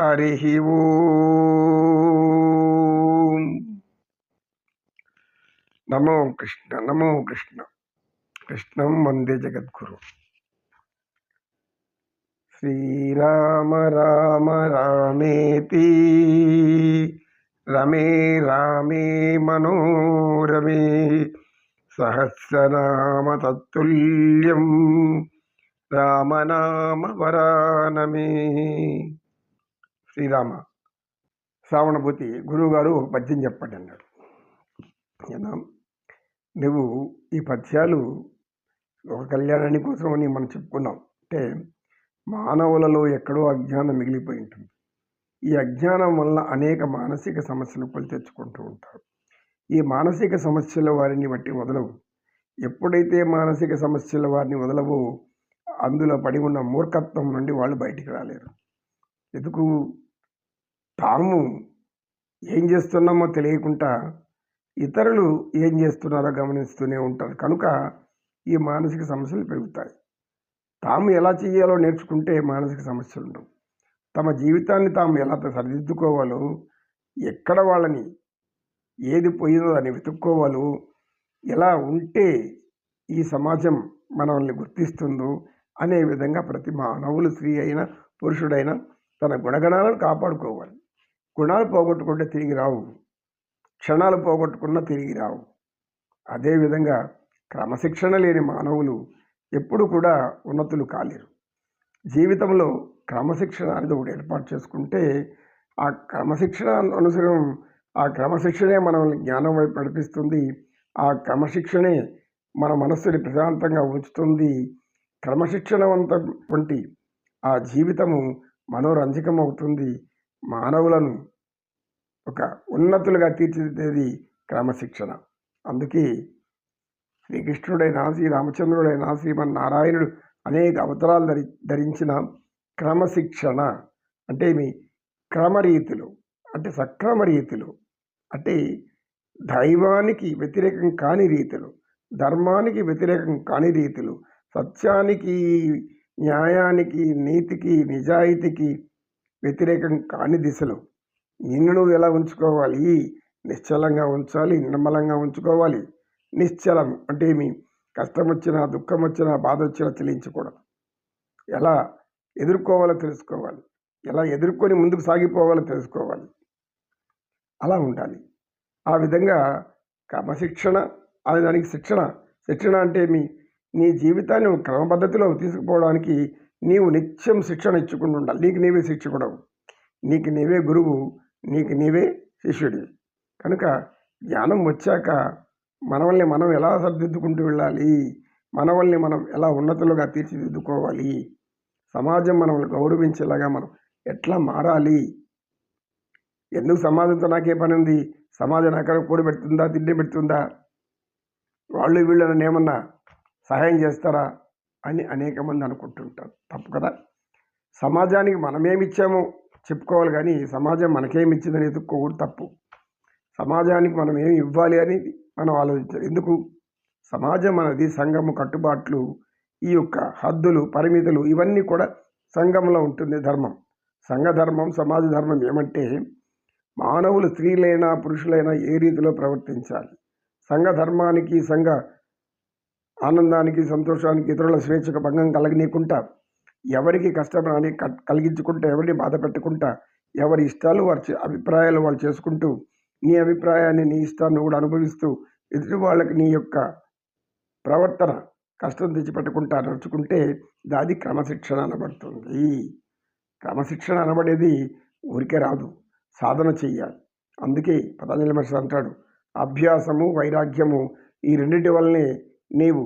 ഹരിഹി നമോ കൃഷ്ണ നമോ കൃഷ്ണ. കൃഷ്ണം വന്ദേ ജഗദ്ഗുരു. ശ്രീരാമ രാമ രാമേതി രമേ രാമേ മനോരമേ. സഹസ്രനാമ തത്തുല്യം. രാമനാമ വരാനമേ. శ్రీరామ శ్రావణభూతి గురువుగారు ఒక పద్యం చెప్పండి అన్నాడు. ఏనా నువ్వు ఈ పద్యాలు ఒక కళ్యాణాన్ని కోసం అని మనం చెప్పుకున్నాం. అంటే మానవులలో ఎక్కడో అజ్ఞానం మిగిలిపోయి ఉంటుంది. ఈ అజ్ఞానం వల్ల అనేక మానసిక సమస్యలు కొని తెచ్చుకుంటూ ఉంటారు. ఈ మానసిక సమస్యల వారిని బట్టి వదలవు ఎప్పుడైతే మానసిక సమస్యల వారిని వదలవో అందులో పడి ఉన్న మూర్ఖత్వం నుండి వాళ్ళు బయటికి రాలేరు. ఎందుకు? తాము ఏం చేస్తున్నామో తెలియకుండా ఇతరులు ఏం చేస్తున్నారో గమనిస్తూనే ఉంటారు. కనుక ఈ మానసిక సమస్యలు పెరుగుతాయి. తాము ఎలా చేయాలో నేర్చుకుంటే మానసిక సమస్యలు ఉండవు. తమ జీవితాన్ని తాము ఎలా సరిదిద్దుకోవాలో ఎక్కడ వాళ్ళని ఏది పోయిందో అని వెతుక్కోవాలో ఎలా ఉంటే ఈ సమాజం మనల్ని గుర్తిస్తుందో అనే విధంగా ప్రతి మానవులు స్త్రీ అయినా పురుషుడైనా తన గుణగణాలను కాపాడుకోవాలి. గుణాలు పోగొట్టుకుంటే తిరిగి రావు. క్షణాలు పోగొట్టుకున్నా తిరిగి రావు. అదేవిధంగా క్రమశిక్షణ లేని మానవులు ఎప్పుడు కూడా ఉన్నతులు కాలేరు. జీవితంలో క్రమశిక్షణ అనేది ఒకటి ఏర్పాటు చేసుకుంటే ఆ క్రమశిక్షణ అనుసరం ఆ క్రమశిక్షణే మనల్ని జ్ఞానం వైపు నడిపిస్తుంది. ఆ క్రమశిక్షణే మన మనస్సుని ప్రశాంతంగా ఉంచుతుంది. క్రమశిక్షణవంతటువంటి ఆ జీవితము మనోరంజకం అవుతుంది మానవులను ఒక ఉన్నతులుగా తీర్చిదిద్దేది క్రమశిక్షణ. అందుకే శ్రీకృష్ణుడైన శ్రీరామచంద్రుడైన శ్రీమన్నారాయణుడు అనేక అవతారాలు ధరి ధరించిన క్రమశిక్షణ. అంటే మీ క్రమరీతులు అంటే సక్రమ రీతులు అంటే దైవానికి వ్యతిరేకం కాని రీతులు ధర్మానికి వ్యతిరేకం కాని రీతులు సత్యానికి న్యాయానికి నీతికి నిజాయితీకి వ్యతిరేకం కాని దిశలో నిన్ను నువ్వు ఎలా ఉంచుకోవాలి? నిశ్చలంగా ఉంచాలి నిర్మలంగా ఉంచుకోవాలి. నిశ్చలం అంటే ఏమి? కష్టం వచ్చినా దుఃఖం వచ్చినా బాధ వచ్చినా చెల్లించకూడదు. ఎలా ఎదుర్కోవాలో తెలుసుకోవాలి. ఎలా ఎదుర్కొని ముందుకు సాగిపోవాలో తెలుసుకోవాలి. అలా ఉండాలి. ఆ విధంగా క్రమశిక్షణ అనే దానికి శిక్షణ. శిక్షణ అంటే మీ నీ జీవితాన్ని క్రమపద్ధతిలో తీసుకుపోవడానికి నీవు నిత్యం శిక్షణ ఇచ్చుకుని ఉండాలి. నీకు నీవే శిక్షకుడవు. నీకు నీవే గురువు. నీకు నీవే శిష్యుడి కనుక జ్ఞానం వచ్చాక మనవల్ని మనం ఎలా సరిదిద్దుకుంటూ వెళ్ళాలి? మనవల్ని మనం ఎలా ఉన్నతులుగా తీర్చిదిద్దుకోవాలి? సమాజం మనల్ని గౌరవించేలాగా మనం ఎట్లా మారాలి? ఎందుకు సమాజంతో నాకే పని ఉంది? సమాజం నాకు కూడి పెడుతుందా? తిండి పెడుతుందా? వాళ్ళు వీళ్ళు నన్ను ఏమన్నా సహాయం చేస్తారా? అని అనేక మంది అనుకుంటుంటారు. తప్పు కదా? సమాజానికి మనమేమిచ్చామో చెప్పుకోవాలి కానీ సమాజం మనకేమిచ్చిందని ఎదుర్కోకూడదు తప్పు. సమాజానికి మనం ఏమి ఇవ్వాలి అనేది మనం ఆలోచించాలి ఎందుకు? సమాజం అనేది సంఘము కట్టుబాట్లు ఈ యొక్క హద్దులు పరిమితులు ఇవన్నీ కూడా సంఘంలో ఉంటుంది ధర్మం. సంఘ ధర్మం సమాజ ధర్మం ఏమంటే మానవులు స్త్రీలైనా పురుషులైనా ఏ రీతిలో ప్రవర్తించాలి? సంఘ ధర్మానికి సంఘ ఆనందానికి సంతోషానికి ఇతరుల స్వేచ్ఛకు భంగం కలగనీయకుండా ఎవరికి కష్టం కలిగించుకుంటా ఎవరిని బాధ పెట్టుకుంటా ఎవరి ఇష్టాలు వారి అభిప్రాయాలు వాళ్ళు చేసుకుంటూ నీ అభిప్రాయాన్ని నీ ఇష్టాన్ని కూడా అనుభవిస్తూ ఎదుటి వాళ్ళకి నీ యొక్క ప్రవర్తన కష్టం తెచ్చిపెట్టుకుంటా నడుచుకుంటే దాది క్రమశిక్షణ అనబడుతుంది. క్రమశిక్షణ అనబడేది ఊరికే రాదు. సాధన చెయ్యాలి. అందుకే పతంజలి మహర్షి అంటాడు అభ్యాసము వైరాగ్యము ఈ రెండింటి వల్లనే నీవు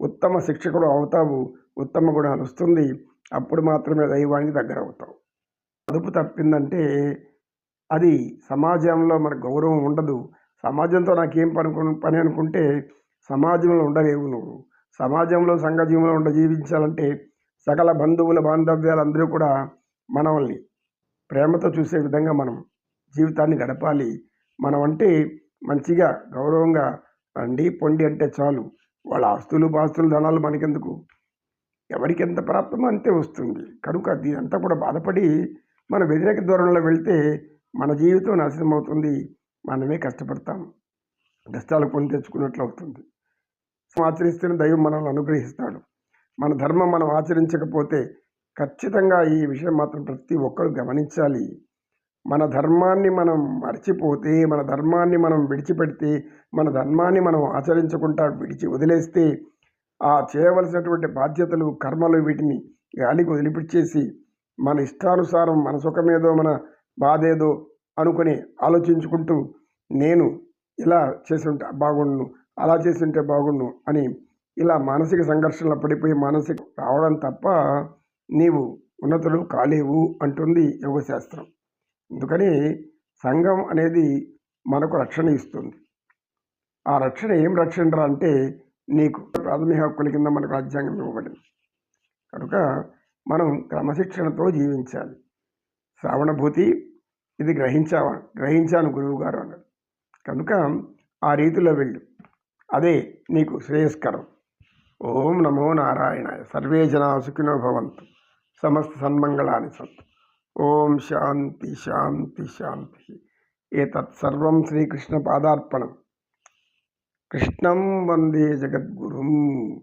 ఉత్తమ శిక్షకుడు అవుతావు ఉత్తమ గుణాలు వస్తుంది. అప్పుడు మాత్రమే దైవానికి దగ్గర అవుతావు అదుపు తప్పిందంటే అది సమాజంలో మనకు గౌరవం ఉండదు. సమాజంతో నాకేం పని పని అనుకుంటే సమాజంలో ఉండలేవు నువ్వు. సమాజంలో సంఘజీవంలో ఉండ జీవించాలంటే సకల బంధువుల బాంధవ్యాలు అందరూ కూడా మనల్ని ప్రేమతో చూసే విధంగా మనం జీవితాన్ని గడపాలి. మనం అంటే మంచిగా గౌరవంగా రండి పొండి అంటే చాలు. వాళ్ళ ఆస్తులు పాస్తులు ధనాలు మనకెందుకు? ఎవరికి ఎంత ప్రాప్తమో అంతే వస్తుంది. కనుక దీనంతా కూడా బాధపడి మన వ్యతిరేక ధోరణిలో వెళ్తే మన జీవితం నాశనం అవుతుంది మనమే కష్టపడతాం. కష్టాలు కొని తెచ్చుకున్నట్లు అవుతుంది. ఆచరిస్తున్న దైవం మనల్ని అనుగ్రహిస్తాడు. మన ధర్మం మనం ఆచరించకపోతే ఖచ్చితంగా ఈ విషయం మాత్రం ప్రతి ఒక్కరు గమనించాలి. మన ధర్మాన్ని మనం మర్చిపోతే మన ధర్మాన్ని మనం విడిచిపెడితే మన ధర్మాన్ని మనం ఆచరించకుండా విడిచి వదిలేస్తే ఆ చేయవలసినటువంటి బాధ్యతలు కర్మలు వీటిని గాలికి వదిలిపిచ్చేసి మన ఇష్టానుసారం మన సుఖమేదో మన బాధేదో అనుకుని ఆలోచించుకుంటూ నేను ఇలా చేసి ఉంటే బాగుండును అలా చేసి ఉంటే బాగుండు అని ఇలా మానసిక సంఘర్షణలో పడిపోయి మానసిక రావడం తప్ప నీవు ఉన్నతులు కాలేవు అంటుంది యోగశాస్త్రం. అందుకని సంఘం అనేది మనకు రక్షణ ఇస్తుంది. ఆ రక్షణ ఏం రక్షణ అంటే నీకు ప్రాథమిక హక్కుల కింద మనకు రాజ్యాంగం ఇవ్వబడింది. కనుక మనం క్రమశిక్షణతో జీవించాలి. శ్రావణభూతి ఇది గ్రహించావా? గ్రహించాను గురువు గారు అన్నాడు. కనుక ఆ రీతిలో వెళ్ళు. అదే నీకు శ్రేయస్కరం. ఓం నమో నారాయణాయ. సర్వే జనా సుఖినో భవంతు. సమస్త సన్మంగళాని సంతు. ओम शांति शांति शांति। एक सर्व श्रीकृष्ण श्रीकृष्णपादार्पणम। कृष्ण वंदे जगद्गुरुम।